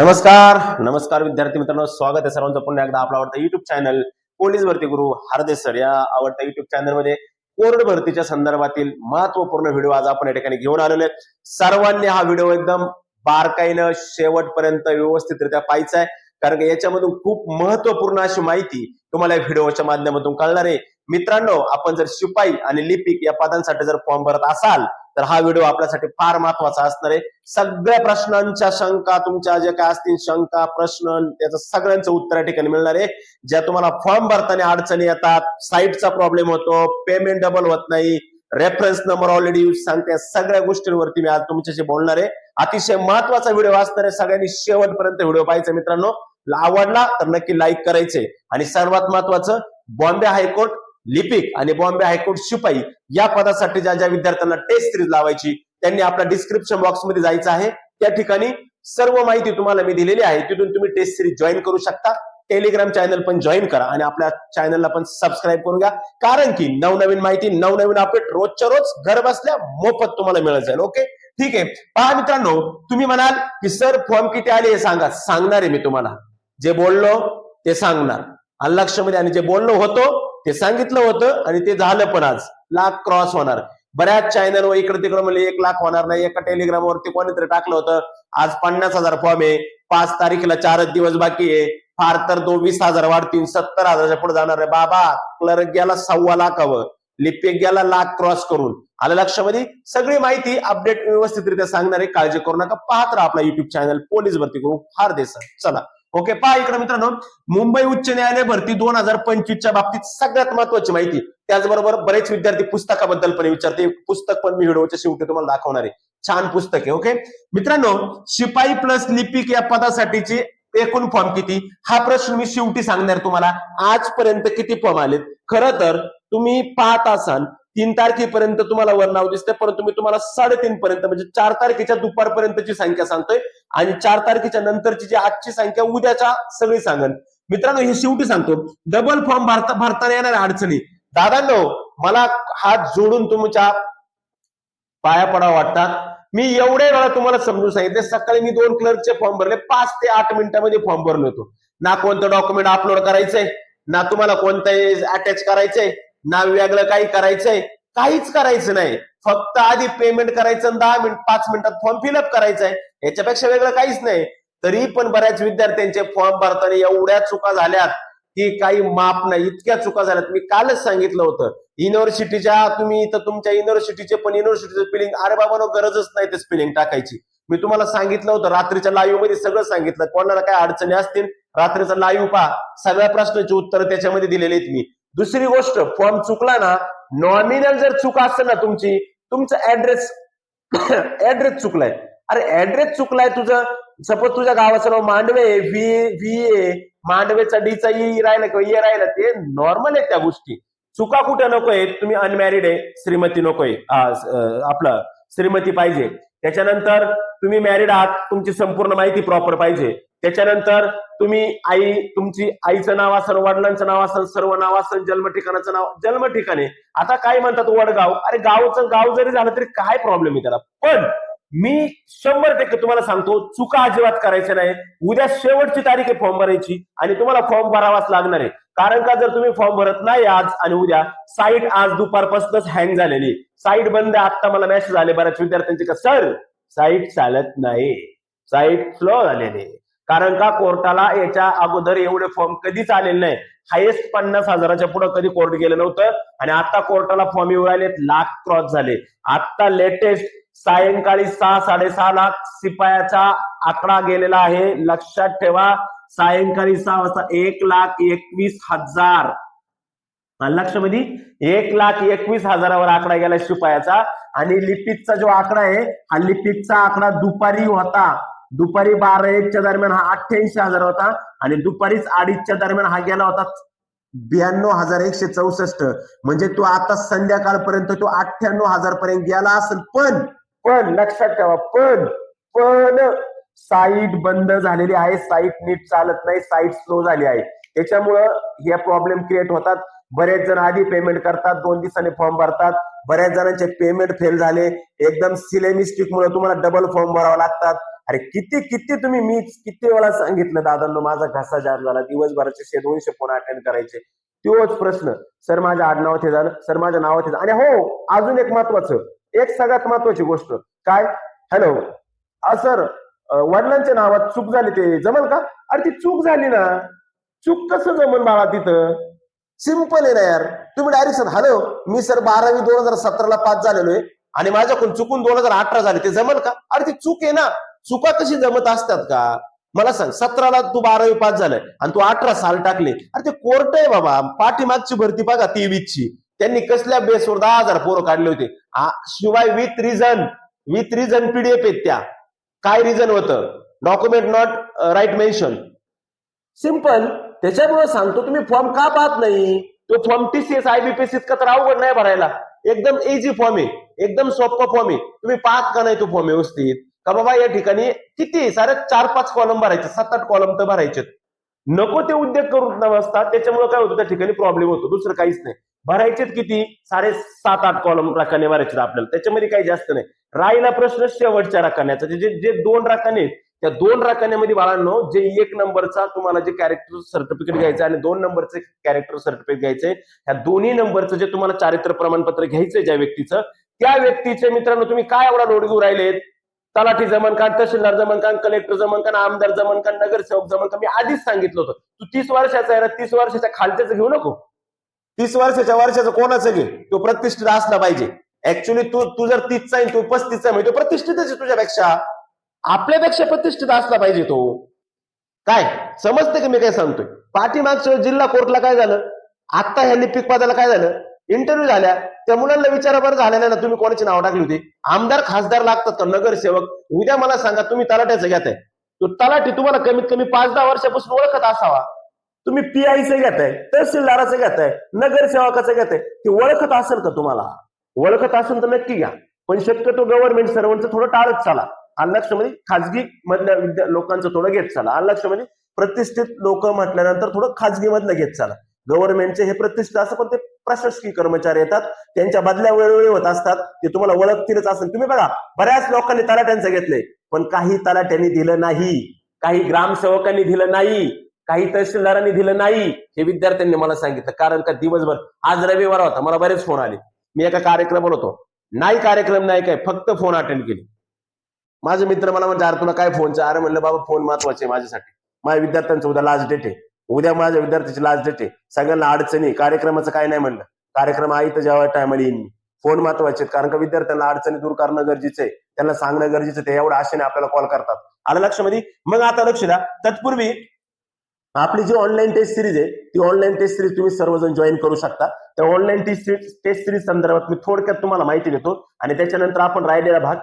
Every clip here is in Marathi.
नमस्कार नमस्कार विद्यार्थी मित्रांनो स्वागत आहे सर्वांचं पुन्हा एकदा आपला आवडता युट्यूब चॅनल पोलीस भरती गुरु हार्देश सर या आवडत्या युट्यूब चॅनलमध्ये कोर्ट भरतीच्या संदर्भातील महत्त्वपूर्ण व्हिडिओ आज आपण या ठिकाणी घेऊन आलेलो आहे. सर्वांनी हा व्हिडिओ एकदम बारकाईनं शेवटपर्यंत व्यवस्थितरित्या पाहायचा आहे. कारण की याच्यामधून खूप महत्त्वपूर्ण अशी माहिती तुम्हाला या व्हिडिओच्या माध्यमातून कळणार आहे. मित्रांनो आपण जर शिपाई आणि लिपिक या पदांसाठी जर फॉर्म भरत असाल तर हा व्हिडिओ आपल्यासाठी फार महत्त्वाचा असणार आहे. सगळ्या प्रश्नांच्या शंका तुमच्या ज्या काय असतील शंका प्रश्न त्याचं सगळ्यांचं उत्तर या ठिकाणी मिळणार आहे. ज्या तुम्हाला फॉर्म भरताना अडचणी येतात साईटचा प्रॉब्लेम होतो पेमेंट डबल होत नाही रेफरन्स नंबर ऑलरेडी यूज सांगते सगळ्या गोष्टींवरती मी आज तुमच्याशी बोलणार आहे. अतिशय महत्त्वाचा व्हिडिओ असणार आहे. सगळ्यांनी शेवटपर्यंत व्हिडिओ पाहायचा मित्रांनो. आवडला तर नक्की लाईक करायचे. आणि सर्वात महत्वाचं बॉम्बे हायकोर्ट लिपिक आणि बॉम्बे हायकोर्ट शिपाई या पदासाठी ज्या ज्या विद्यार्थ्यांना टेस्ट सिरीज लावायची त्यांनी आपल्या डिस्क्रिप्शन बॉक्समध्ये जायचं आहे. त्या ठिकाणी सर्व माहिती तुम्हाला मी दिलेली आहे. तिथून तुम्ही टेस्ट सिरीज जॉईन करू शकता. टेलिग्राम चॅनल पण जॉईन करा आणि आपल्या चॅनलला पण सबस्क्राईब करून घ्या. कारण की नवनवीन माहिती नवनवीन अपडेट रोजच्या रोज घर बसल्या मोफत तुम्हाला मिळत जाईल. ओके ठीक आहे. पहा मित्रांनो तुम्ही म्हणाल की सर फॉर्म किती आले? हे सांगा. सांगणार आहे मी तुम्हाला. जे बोललो ते सांगणार. आणि लक्षामध्ये आणि जे बोललो होतो ते सांगितलं होतं आणि ते झालं पण आज. लाख क्रॉस होणार. बऱ्याच चॅनलवर इकडे तिकडे म्हणजे एक लाख होणार नाही. एका टेलिग्रामवरती कोणीतरी टाकलं होतं आज पन्नास हजार फॉर्म आहे. पाच तारीखला चारच दिवस बाकी आहे. फार तर तो वीस हजार वाढतील सत्तर हजाराच्या पुढे जाणार आहे. बाबा क्लर्क गेला सव्वा लाखावं लिपिक गेला लाख क्रॉस करून. आलं लक्षामध्ये? सगळी माहिती अपडेट व्यवस्थितरित्या सांगणारे काळजी करू नका. पाहत राहा आपला युट्यूब चॅनल पोलीस भरती करू. फार देस चला. ओके पहा इकडे मित्रांनो मुंबई उच्च न्यायालय भरती दोन हजार पंचवीसच्या बाबतीत सगळ्यात महत्वाची माहिती. त्याचबरोबर बरेच विद्यार्थी पुस्तकाबद्दल पण विचारते. पुस्तक पण मी व्हिडिओच्या शेवटी तुम्हाला दाखवणार आहे. छान पुस्तक आहे ओके मित्रांनो शिपाई प्लस लिपिक या पदासाठीची एकूण फॉर्म किती? हा प्रश्न मी शेवटी सांगणार तुम्हाला. आजपर्यंत किती फॉर्म आलेत? खरं तर तुम्ही पाहत असाल तीन तारखेपर्यंत तुम्हाला वर नाव दिसतंय परंतु मी तुम्हाला साडेतीन पर्यंत म्हणजे चार तारखेच्या दुपारपर्यंतची संख्या सांगतोय आणि चार तारखेच्या नंतरची जी आजची संख्या उद्याच्या सगळी सांगन. मित्रांनो हे शेवटी सांगतो डबल फॉर्म भरता भरताना येणार अडचणी. दादांनो मला हात जोडून तुमच्या पाया पडावा वाटतात मी एवढे वेळा तुम्हाला समजून सांगितले सकाळी मी दोन क्लर्कचे फॉर्म भरले पाच ते आठ मिनिटांमध्ये फॉर्म भरलो होतो. ना कोणतं डॉक्युमेंट अपलोड करायचंय ना तुम्हाला कोणतं अटॅच करायचंय ना वेगळं काही करायचंय काहीच करायचं नाही. फक्त आधी पेमेंट करायचं दहा मिनिट पाच मिनिटात फॉर्म फिलअप करायचंय. याच्यापेक्षा वेगळं काहीच नाही. तरी पण बऱ्याच विद्यार्थ्यांचे फॉर्म भरताना एवढ्या चुका झाल्यात की काही माप नाही इतक्या चुका झाल्यात. मी कालच सांगितलं होतं युनिव्हर्सिटीच्या तुम्ही इथं तुमच्या युनिव्हर्सिटीचे पण युनिव्हर्सिटीचं स्पेलिंग अरे बाबा गरजच नाही ते स्पेलिंग टाकायची. मी तुम्हाला सांगितलं होतं रात्रीच्या लाईव्हमध्ये सगळं सांगितलं. कोणाला काय अडचणी असतील रात्रीचा लाईव्ह पहा. सगळ्या प्रश्नाची उत्तर त्याच्यामध्ये दिलेली आहेत मी. दुसरी गोष्ट फॉर्म चुकला ना नॉमिनल जर चूक असेल ना तुमची तुमचं ऍड्रेस ऍड्रेस चुकलाय. अरे ऍड्रेस चुकलाय तुझं. सपोज तुझ्या गावाचं नाव मांडवे व्ही व्ही ए मांडवेचा डीचा ई e राहिला किंवा e ए राहिला ते नॉर्मल आहे त्या गोष्टी. चुका कुठे नकोय तुम्ही अनमॅरिड आहे श्रीमती नकोय आहे आपलं श्रीमती पाहिजे. त्याच्यानंतर तुम्ही मॅरिड आहात तुमची संपूर्ण माहिती प्रॉपर पाहिजे. त्याच्यानंतर तुम्ही आई तुमची आईचं नाव असेल वडिलांचं नाव असेल सर्व नाव असेल जन्म ठिकाणाचं नाव जन्म ठिकाणे. आता काय म्हणतात वडगाव? अरे गावचं गाव जरी झालं तरी काय प्रॉब्लेम आहे त्याला? पण मी शंभर टक्के तुम्हाला सांगतो चुका अजिबात करायच्या नाही. उद्या शेवटची तारीख आहे फॉर्म भरायची आणि तुम्हाला फॉर्म भरावाच लागणार आहे. कारण का जर तुम्ही फॉर्म भरत नाही आज आणि उद्या साईट आज दुपारपासूनच हँग झालेली साईट बंद आता मला मेसेज आले बऱ्याच विद्यार्थ्यांचे का सर साईट चालत नाही. साईट फ्लो झालेली आहे. कारण का कोर्टाला याच्या अगोदर एवढे फॉर्म कधीच आलेले नाही. हायेस्ट पन्नास हजाराच्या पुढे कधी कोर्ट गेलं नव्हतं आणि आता कोर्टाला फॉर्म येऊ राहिलेत लाख क्रॉस झाले. आता लेटेस्ट सायंकाळी सहा साडेसहा लाख शिपायाचा आकडा गेलेला आहे. लक्षात ठेवा सायंकाळी सहा वाजता एक लाख एकवीस हजार. आलं लक्षामध्ये एक लाख एकवीस हजारावर आकडा गेला शिपायाचा आणि लिपिकचा जो आकडा आहे हा लिपिकचा आकडा दुपारी होता. दुपारी बारा एकच्या दरम्यान हा अठ्ठ्याऐंशी हजार होता आणि दुपारीच अडीचच्या दरम्यान हा गेला होता ब्याण्णव हजार एकशे चौसष्ट. म्हणजे तो आता संध्याकाळपर्यंत तो अठ्ठ्याण्णव हजार पर्यंत गेला असेल. पण पण लक्षात ठेवा पण पण साईट बंद झालेली आहे. साईट नीट चालत नाही. साईट स्लो झाली आहे. त्याच्यामुळं हे प्रॉब्लेम क्रिएट होतात. बरेच जण आधी पेमेंट करतात. दोन दिवसांनी फॉर्म भरतात. बऱ्याच जणांचे पेमेंट फेल झाले. एकदम सिले मिस्टेक मुळे तुम्हाला डबल फॉर्म भरावा लागतात. अरे किती किती तुम्ही मी किती वेळा सांगितलं दादांनो माझा घसा जाम झाला. दिवसभराचे शे दोनशे फोन अटेंड करायचे. तोच प्रश्न. सर माझ्या आडनावात हे झालं. सर माझ्या नावात हे आणि हो अजून एक महत्वाचं. एक सगळ्यात महत्वाची गोष्ट. काय? हॅलो सर वडिलांच्या नावात चूक झाली ते जमल का? अरे ती चूक झाली ना. चूक कसं जमल बाळा तिथं? सिंपल आहे ना यार. तुम्ही डायरेक्ट सर हॅलो मी सर बारावी दोन हजार सतराला पास झालेलो आहे आणि माझ्याकडून चुकून दोन हजार अठरा झाले. ते जमल का? अरे ती चूक आहे ना. चुका कशी जमत असतात का? मला सांग सतराला तू बारावी पास झालाय आणि तू अठरा साल टाकले. अरे ते कोर्ट आहे बाबा पाठीमागची भरती बघा तेवीसची. त्यांनी कसल्या बेसवर दहा हजार पोरं काढले होते? शिवाय with reason with reason PDF आहेत त्या. काय रिझन होतं? Document not right mention simple त्याच्यामुळे सांगतो तुम्ही फॉर्म का पाहत नाही? तो फॉर्म टीसीएस आयबीपीसी इतका तर अवघड नाही भरायला. एकदम इझी फॉर्म आहे. एकदम सोपा फॉर्म आहे. तुम्ही पाहत का नाही तो फॉर्म व्यवस्थित? का बाबा या ठिकाणी किती सारे चार पाच कॉलम भरायचे सात आठ कॉलम तर भरायचे नको ते उद्योग करून न असतात त्याच्यामुळे काय होतं त्या ठिकाणी प्रॉब्लेम होतो. दुसरं काहीच नाही. भरायचेत किती? साडे सात आठ कॉलम राखाने भरायचे आपल्याला. त्याच्यामध्ये काही जास्त नाही. राहिला प्रश्न शेवटच्या राखाण्याचा. जे जे दोन राखाने आहेत, त्या दोन राखाण्यामध्ये बाळांनो जे एक नंबरचा तुम्हाला जे कॅरेक्टर सर्टिफिकेट घ्यायचं आणि दोन नंबरचे कॅरेक्टर सर्टिफिकेट घ्यायचे ह्या दोन्ही नंबरचं जे तुम्हाला चारित्र प्रमाणपत्र घ्यायचंय ज्या व्यक्तीचं त्या व्यक्तीचे मित्रांनो तुम्ही काय एवढा लोड घेऊ राहिलेत? तलाठी जमन का तहसीलदार जमन का कलेक्टर जमन आमदार जमन का नगरसेवक जमन का मी आधीच सांगितलं होतं. तू तीस वर्षाचा आहे ना तीस वर्षाच्या खालच्याच घेऊ नको. तीस वर्षाच्या वर्षाचं कोणाचं घे? तो प्रतिष्ठित असला पाहिजे. ऍक्च्युली तू तू जर तीसचा आहे तू पस्तीसचा आहे म्हणजे तो प्रतिष्ठितच आहे तुझ्यापेक्षा. आपल्यापेक्षा प्रतिष्ठित असला पाहिजे तो. काय? समजते की मी काय सांगतोय? पाठीमागच्या जिल्हा कोर्टला काय झालं? आता ह्या लिपिक पदाला काय झालं? इंटरव्ह्यू झाल्या. त्या मुलांना विचारा बरं झालेलं ना तुम्ही कोणाची नाव टाकली होती? आमदार खासदार लागतात का? नगरसेवक. उद्या मला सांगा तुम्ही तलाट्याचं घेताय. तो तलाठी तुम्हाला कमीत कमी पाच दहा वर्षापासून ओळखत असावा. तुम्ही पीआयचं घेताय तहसीलदाराचं घेताय नगरसेवकाचं घेताय. ते ओळखत असेल का तुम्हाला? ओळखत असेल तर नक्की घ्या. पण शक्यतो गव्हर्नमेंट सर्वांचं थोडं टाळत चाला. अनलक्षमध्ये खाजगी मधल्या विद्या लोकांचं थोडं घेत चाला. अनलक्षमध्ये प्रतिष्ठित लोक म्हटल्यानंतर थोडं खाजगी मधलं घेत चाला. गव्हर्नमेंटचे हे प्रतिष्ठित असं पण ते प्रशासकीय कर्मचारी येतात? त्यांच्या बदल्या वेळोवेळी होत असतात. ते तुम्हाला ओळखतीलच असेल. तुम्ही बघा बऱ्याच लोकांनी तलाट्यांचं घेतलंय पण काही तलाट्यांनी दिलं नाही. काही ग्रामसेवकांनी दिलं नाही. काही तहसीलदारांनी दिलं नाही. हे विद्यार्थ्यांनी मला सांगितलं. कारण का दिवसभर आज रविवार होता. मला बरेच फोन आले. मी एका कार्यक्रमावर होतो. नाही कार्यक्रम नाही काय. फक्त फोन अटेंड केली. माझे मित्र मला म्हणजे अरे तुला काय फोनचा अरे म्हणलं बाबा फोन महत्त्वाचे माझ्यासाठी. माझ्या विद्यार्थ्यांचं उद्या लास्ट डेट आहे. उद्या माझ्या विद्यार्थ्याची लास्ट डेट आहे. सगळ्यांना अडचणी कार्यक्रमाचं काय नाही म्हणलं. कार्यक्रम आहे तर जेव्हा टायमाला येईन. फोन महत्त्वाचे कारण का विद्यार्थ्यांना अडचणी दूर करणं गरजेचं आहे. त्यांना सांगणं गरजेचं आहे. ते एवढ्या आशेने आपल्याला कॉल करतात. आलं लक्षामध्ये मग आता लक्ष द्या. तत्पूर्वी आपली जी ऑनलाईन टेस्ट सिरीज आहे ती ऑनलाईन टेस्ट सिरीज तुम्ही सर्वजण जॉईन करू शकता. त्या ऑनलाईन टेस्ट टेस्ट सिरीज संदर्भात मी थोडक्यात तुम्हाला माहिती देतो. आणि त्याच्यानंतर आपण राहिलेला भाग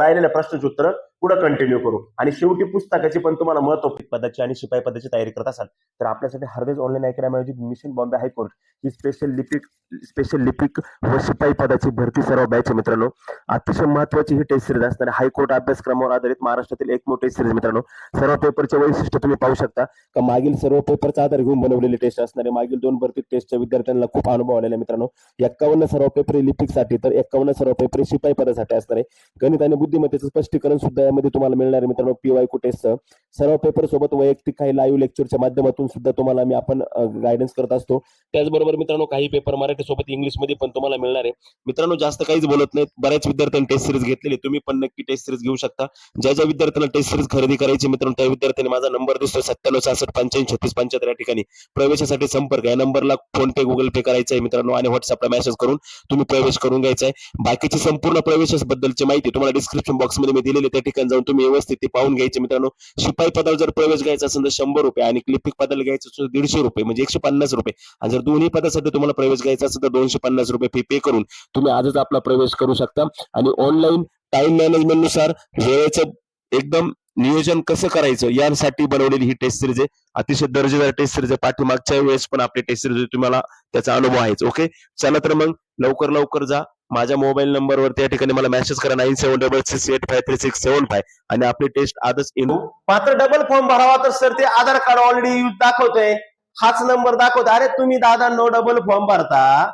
राहिलेल्या प्रश्नाची उत्तर पुढे कंटिन्यू करू. आणि शेवटी पुस्तकाची पण तुम्हाला महत्त्व पदाची आणि शिपाई पदाची तयारी करत असाल तर आपल्यासाठी हरदेज ऑनलाईन अकॅडमी आयोजित मिशन बॉम्बे हायकोर्ट ही स्पेशल लिपिक स्पेशल लिपिक व शिपाई पदाची भरती सर्व बॅच मित्रांनो. अतिशय महत्वाची ही टेस्ट सिरीज असणार हायकोर्ट अभ्यासक्रमावर आधारित महाराष्ट्रातील एक मोठे सिरीज मित्रांनो. सर्व पेपरचे वैशिष्ट्य तुम्ही पाहू शकता. का मागील सर्व पेपरचा आधार घेऊन बनवलेली टेस्ट असणार आहे. मागील दोन भरती टेस्टच्या विद्यार्थ्यांना खूप अनुभव आलेला मित्रांनो. एक्कावन्न सर्व पेपर लिपिकसाठी तर एक्कावन्न सर्व पेपर शिपाई पदासाठी असणार आहे. गणित आणि बुद्धिमत्तेचं स्पष्टीकरण सुद्धा यामध्ये तुम्हाला मिळणार आहे मित्रांनो पीवाय टेस्टचं सर्व पेपर सोबत वैयक्तिक काही लाईव्ह लेक्चरच्या माध्यमातून सुद्धा तुम्हाला मी आपण गायडन्स करत असतो. त्याचबरोबर मित्रांनो काही पेपर मराठी सोबत इंग्लिशमध्ये पण तुम्हाला मिळणार आहे. मित्रांनो जास्त काहीच बोलत नाहीत. बऱ्याच विद्यार्थ्यांनी टेस्ट सिरीज घेतलेली. तुम्ही पण नक्की टेस्ट सिरीज घेऊ शकता. ज्या ज्या विद्यार्थ्यांना टेस्ट सिरीज खरेदी करायची मित्रांनो त्या विद्यार्थ्यांनी माझा नंबर दिसतो सत्त्याण्णव सहासष्ट पंच्याऐंशी छत्तीस पंच्याहत्तर या ठिकाणी. प्रवेशासाठी संपर्क. या नंबरला फोन पे गुगल पे करायचा आहे मित्रांनो. आणि व्हॉट्सअपला मेसेज करून तुम्ही प्रवेश करून घ्यायचा आहे. बाकीची संपूर्ण प्रवेशाबद्दलची माहिती तुम्हाला डिस्क्रिप्शन बॉक्समध्ये मी दिलेली त्या ठिकाणी जाऊन तुम्ही व्यवस्थित ती पाहून घ्यायचे मित्रांनो. शिपाई पदावर जर प्रवेश घ्यायचा असेल तर शंभर रुपये आणि क्लिपिक पदाला घ्यायचं असेल दीडशे रुपये म्हणजे एकशे पन्नास रुपये. आणि जर दोन्ही पदासाठी तुम्हाला प्रवेश घ्यायचा असेल तर दोनशे पन्नास रुपये फी पे करून तुम्ही आजच आपला प्रवेश करू शकता. आणि ऑनलाईन टाइम मॅनेजमेंटनुसार वेळेचं एकदम नियोजन कसं करायचं? यासाठी बनवलेली ही टेस्ट सिरीज आहे. अतिशय दर्जेदार टेस्ट सिरीज आहे. पाठीमागच्या वेळेस पण आपली टेस्ट सिरीज तुम्हाला त्याचा अनुभव आहेच. ओके चला तर मग लवकर लवकर जा. माझ्या मोबाईल नंबरवरती त्या ठिकाणी मला मेसेज करा. Nine seven double six eight five three six seven five आणि आपली टेस्ट आजच येऊ मात्र डबल फॉर्म भरावा तर सर ते आधार कार्ड ऑलरेडी यूज दाखवतोय. हाच नंबर दाखवतो अरे तुम्ही दादा नो डबल फॉर्म भरता.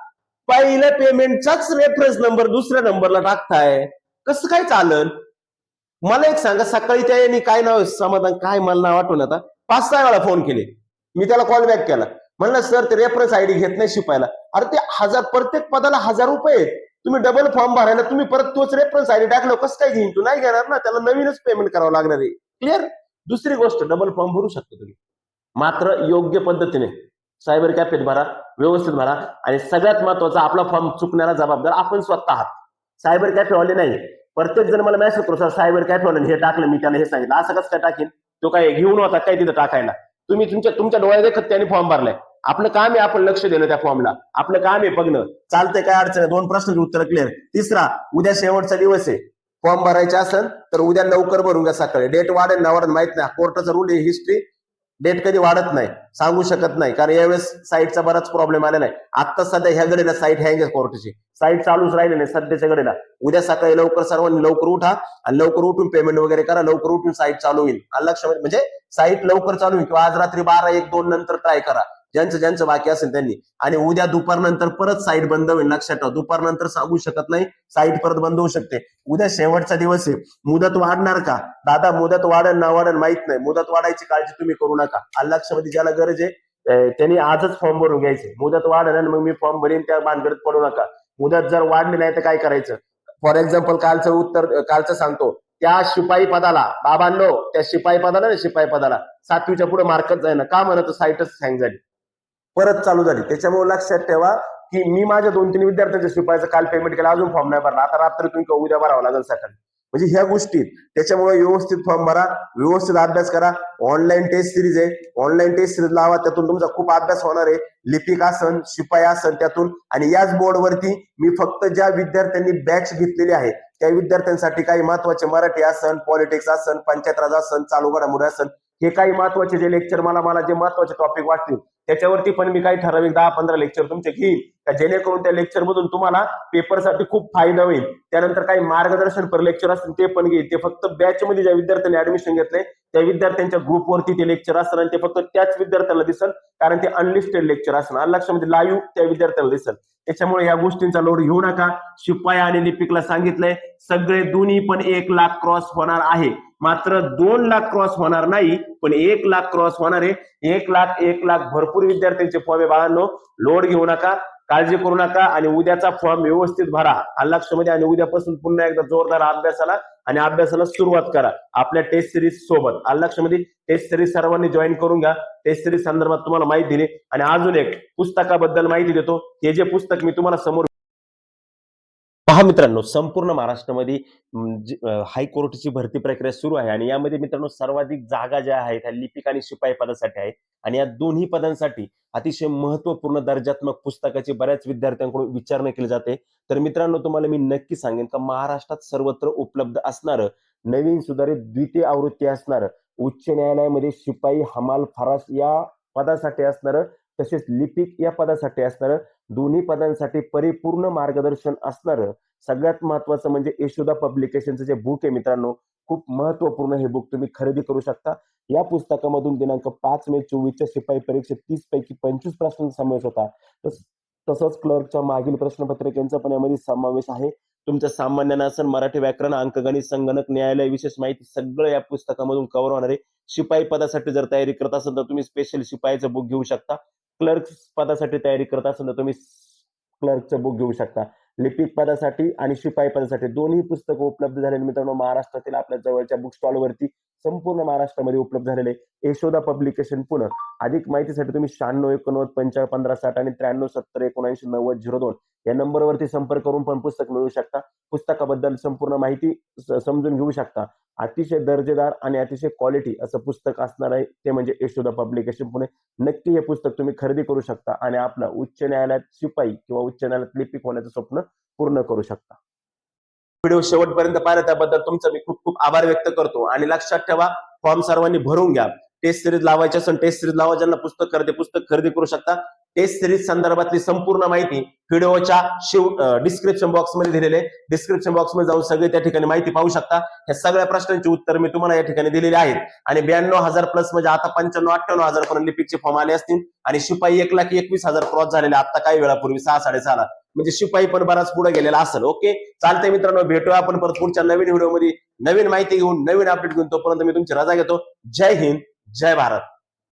पहिल्या पेमेंटचाच रेफरन्स नंबर दुसऱ्या नंबरला टाकताय. कसं काय चालल मला एक सांगा सकाळी त्या यांनी काय नाव समाधान काय मला नाव आठवण आता? पाच सहा वेळा फोन केले. मी त्याला कॉल बॅक केला. म्हणलं सर ते रेफरन्स आयडी घेत नाही शिपायला. अरे ते हजार प्रत्येक पदाला हजार रुपये तुम्ही डबल फॉर्म भरायला तुम्ही परत तोच रेफरन्स आयडी टाकलं कसं काय घेईन तू? नाही घेणार ना त्याला नवीनच पेमेंट करावं लागणार आहे. क्लिअर दुसरी गोष्ट डबल फॉर्म भरू शकतो तुम्ही. मात्र योग्य पद्धतीने सायबर कॅफेत भरा व्यवस्थित भरा आणि सगळ्यात महत्त्वाचा आपला फॉर्म चुकण्याला जबाबदार आपण स्वतः आहात. सायबर कॅफेवाले नाही प्रत्येक जण मला मेसेज करू सर काय बोलण हे टाकलं मी त्याला हे सांगितलं. असं कसं काय टाकेन? तो काय घेऊन होता काय तिथं टाकायला? तुम्ही तुमच्या तुमच्या डोळ्या देखत त्यांनी फॉर्म भरलाय. आपलं काम आहे आपण लक्ष देणं त्या फॉर्मला आपलं काम आहे बघणं. चालतंय काय अडचण आहे दोन प्रश्न उत्तर क्लिअर तिसरा उद्या शेवटचा दिवस आहे. फॉर्म भरायचा असेल तर उद्या लवकर भरून घ्या सकाळी. डेट वाढेल ना वाढेल माहीत नाही. कोर्टाचा रूल आहे हिस्ट्री डेट कधी वाढत नाही सांगू शकत नाही. कारण यावेळेस साईटचा बराच प्रॉब्लेम आलेला आहे. आता सध्या ह्या घडीला साईट हँग आहे कोर्टाची साईट चालूच राहिले नाही सध्याच्या घडीला. उद्या सकाळी लवकर सर्वांनी लवकर उठा आणि लवकर उठून पेमेंट वगैरे करा. लवकर उठून साईट चालू होईल. लक्ष म्हणजे साईट लवकर चालू होईल किंवा आज रात्री बारा एक दोन नंतर ट्राय करा. ज्यांचं ज्यांचं बाकी असेल त्यांनी. आणि उद्या दुपारनंतर परत साईट बंद होईल. लक्षात ठेवा. दुपारनंतर सांगू शकत नाही साईट परत बंद होऊ शकते. उद्या शेवटचा दिवस आहे. मुदत वाढणार का? दादा मुदत वाढन ना वाढन माहीत नाही. मुदत वाढायची काळजी तुम्ही करू नका. अल्लाक्षमध्ये म्हणजे ज्याला गरज आहे त्यांनी आजच फॉर्म भरून घ्यायचे. मुदत वाढन आणि मग मी फॉर्म भरेन त्या भानगडीत पडू नका. मुदत जर वाढली नाही तर काय करायचं? फॉर एक्झाम्पल कालचं उत्तर कालचं सांगतो. त्या शिपाई पदाला बाबांनो त्या शिपाई पदाला ना शिपाई पदाला सातवीच्या पुढे मार्कच जाईना का म्हणत साईटच हँग झाली. परत चालू झाली. त्याच्यामुळे लक्षात ठेवा की मी माझ्या दोन तीन विद्यार्थ्यांच्या शिपायचं काल पेमेंट केलं अजून फॉर्म नाही भरला. आता रात्रीतून किंवा उद्या भरावं लागेल सकाळी? म्हणजे ह्या गोष्टी त्याच्यामुळे व्यवस्थित फॉर्म भरा व्यवस्थित अभ्यास करा. ऑनलाईन टेस्ट सिरीज आहे. ऑनलाईन टेस्ट सिरीज लावा त्यातून तुमचा खूप अभ्यास होणार आहे. लिपिक आसन शिपाई आसन त्यातून. आणि याच बोर्डवरती मी फक्त ज्या विद्यार्थ्यांनी बॅच घेतलेली आहे त्या विद्यार्थ्यांसाठी काही महत्त्वाचे मराठी आसन पॉलिटिक्स आसन पंचायत राज आसन चालू घडामोडी आसन हे काही महत्त्वाचे जे लेक्चर मला मला जे महत्त्वाचे टॉपिक वाटतील त्याच्यावरती पण मी काही ठराविक दहा पंधरा लेक्चर तुमचे घेईन. त्या जेणेकरून त्या लेक्चर मधून तुम्हाला पेपरसाठी खूप फायदा होईल. त्यानंतर काही मार्गदर्शन पर लेक्चर असतील ते पण घेईल ते फक्त बॅच मध्ये ज्या विद्यार्थ्यांनी ऍडमिशन घेतले त्या विद्यार्थ्यांच्या ग्रुपवरती ते लेक्चर असतात आणि ते फक्त त्याच विद्यार्थ्याला दिसल कारण ते अनलिस्टेड लेक्चर असणार अनलक्षामध्ये लाईव्ह त्या विद्यार्थ्याला दिसल त्याच्यामुळे या गोष्टींचा लोड घेऊ नका. शिपाई आणि लिपिकला सांगितलंय सगळे दोन्ही पण एक लाख क्रॉस होणार आहे. मात्र दोन लाख क्रॉस होणार नाही पण एक लाख क्रॉस होणार आहे. एक लाख एक लाख भरपूर विद्यार्थ्यांचे फॉर्म आहे बाळांनो. लोड घेऊ नका काळजी करू नका आणि उद्याचा फॉर्म व्यवस्थित भरा. आणि आणि उद्यापासून पुन्हा एकदा जोरदार अभ्यासाला आणि अभ्यासाला सुरुवात करा. आपल्या टेस्ट सिरीज सोबत. आणि टेस्ट सिरीज सर्वांनी जॉईन करून घ्या. टेस्ट सिरीज संदर्भात तुम्हाला माहिती दिली. आणि अजून एक पुस्तकाबद्दल माहिती देतो. हे जे पुस्तक मी तुम्हाला समोर पहा मित्रांनो संपूर्ण महाराष्ट्रामध्ये हायकोर्टची भरती प्रक्रिया सुरू आहे आणि यामध्ये मित्रांनो सर्वाधिक जागा ज्या आहेत ह्या लिपिक आणि शिपाई पदासाठी आहे आणि या दोन्ही पदांसाठी अतिशय महत्त्वपूर्ण दर्जात्मक पुस्तकाची बऱ्याच विद्यार्थ्यांकडून विचारणा केली जाते. तर मित्रांनो तुम्हाला मी नक्की सांगेन का महाराष्ट्रात सर्वत्र उपलब्ध असणारं नवीन सुधारित द्वितीय आवृत्ती असणारं उच्च न्यायालयामध्ये शिपाई हमाल फरास या पदासाठी असणारं तसेच लिपिक या पदासाठी असणारं दोन्ही पदांसाठी परिपूर्ण मार्गदर्शन असणारं सगळ्यात महत्वाचं म्हणजे यशोदा पब्लिकेशनचं जे बुक आहे मित्रांनो खूप महत्त्वपूर्ण हे बुक तुम्ही खरेदी करू शकता. या पुस्तकामधून दिनांक पाच मे चोवीसच्या शिपाई परीक्षेत तीस पैकी पंचवीस प्रश्नांचा समावेश होता. तस- तसंच क्लर्कच्या मागील प्रश्नपत्रिकेचा पण यामध्ये समावेश आहे. तुमचं सामान्य नासन मराठी व्याकरण अंकगणित संगणक न्यायालय विशेष माहिती सगळं या पुस्तकामधून कव्हर होणार आहे. शिपाई पदासाठी जर तयारी करत असाल तर तुम्ही स्पेशल शिपाईचं बुक घेऊ शकता. क्लर्क पदासाठी तयारी करत असाल तर तुम्ही क्लर्कचं बुक घेऊ शकता. लिपिक पदासाठी आणि शिपाई पदासाठी दोन्ही पुस्तकं उपलब्ध झालेली मित्रांनो महाराष्ट्रातील आपल्या जवळच्या बुक स्टॉलवरती संपूर्ण महाराष्ट्रामध्ये उपलब्ध झालेले यशोदा पब्लिकेशन पुणे अधिक माहितीसाठी तुम्ही शहाण्णव एकोणनव्वद पंचावन्न पंधरा साठ आणि त्र्याण्णव सत्तर एकोणऐंशी नव्वद झिरो दोन या नंबरवरती संपर्क करून पण पुस्तक मिळवू शकता. पुस्तकाबद्दल संपूर्ण माहिती समजून घेऊ शकता. अतिशय दर्जेदार आणि अतिशय क्वालिटी असं पुस्तक असणार आहे ते म्हणजे यशोदा पब्लिकेशन पुणे. नक्की हे पुस्तक तुम्ही खरेदी करू शकता आणि आपलं उच्च न्यायालयात शिपाई किंवा उच्च न्यायालयात लिपिक होण्याचं स्वप्न पूर्ण करू शकता. व्हिडिओ शेवटपर्यंत पाहिला त्याबद्दल तुमचा मी खूप खूप आभार व्यक्त करतो. आणि लक्षात ठेवा फॉर्म सर्वांनी भरून घ्या. टेस्ट सिरीज लावायची असेल टेस्ट सिरीज लावा ज्यांना पुस्तक खरेदी पुस्तक खरेदी करू शकता. टेस्ट सिरीज संदर्भातली संपूर्ण माहिती व्हिडिओच्या शिव डिस्क्रिप्शन बॉक्समध्ये दिलेले डिस्क्रिप्शन बॉक्समध्ये जाऊन सगळे त्या ठिकाणी माहिती पाहू शकता. ह्या सगळ्या प्रश्नांची उत्तर मी तुम्हाला या ठिकाणी दिलेली आहेत. आणि ब्याण्णव हजार प्लस म्हणजे आता पंच्याण्णव अठ्ठ्याण्णव हजार पर्यंत लिपिकचे फॉर्म आले असतील. आणि शिपाई एक लाख एकवीस हजार क्रॉस झालेले आता काही वेळापूर्वी सहा साडेसहाला म्हणजे शिपाई पण बराच पुढे गेलेला असेल. ओके? चालतंय मित्रांनो भेटूया आपण परत पुढच्या नवीन व्हिडिओमध्ये. नवीन माहिती घेऊन नवीन अपडेट घेऊन तोपर्यंत मी तुमची रजा घेतो. जय हिंद जय भारत.